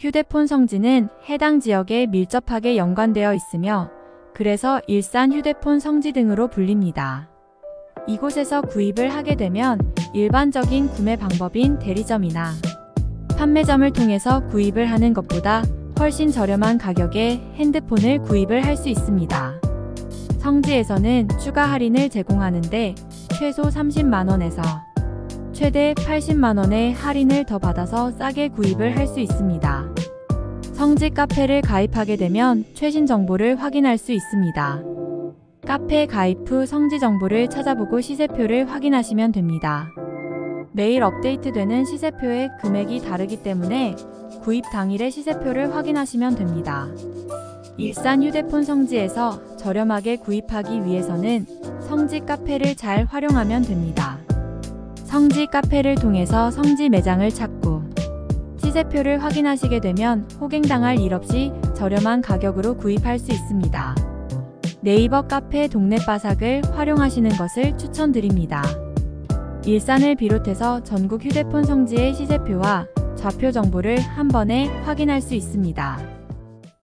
휴대폰 성지는 해당 지역에 밀접하게 연관되어 있으며 그래서 일산 휴대폰 성지 등으로 불립니다. 이곳에서 구입을 하게 되면 일반적인 구매 방법인 대리점이나 판매점을 통해서 구입을 하는 것보다 훨씬 저렴한 가격에 핸드폰을 구입을 할 수 있습니다. 성지에서는 추가 할인을 제공하는데 최소 30만원에서 최대 80만원의 할인을 더 받아서 싸게 구입을 할 수 있습니다. 성지 카페를 가입하게 되면 최신 정보를 확인할 수 있습니다. 카페 가입 후 성지 정보를 찾아보고 시세표를 확인하시면 됩니다. 매일 업데이트되는 시세표의 금액이 다르기 때문에 구입 당일의 시세표를 확인하시면 됩니다. 일산 휴대폰 성지에서 저렴하게 구입하기 위해서는 성지 카페를 잘 활용하면 됩니다. 성지 카페를 통해서 성지 매장을 찾고 시세표를 확인하시게 되면 호갱당할 일 없이 저렴한 가격으로 구입할 수 있습니다. 네이버 카페 동네 바삭을 활용하시는 것을 추천드립니다. 일산을 비롯해서 전국 휴대폰 성지의 시세표와 좌표 정보를 한 번에 확인할 수 있습니다.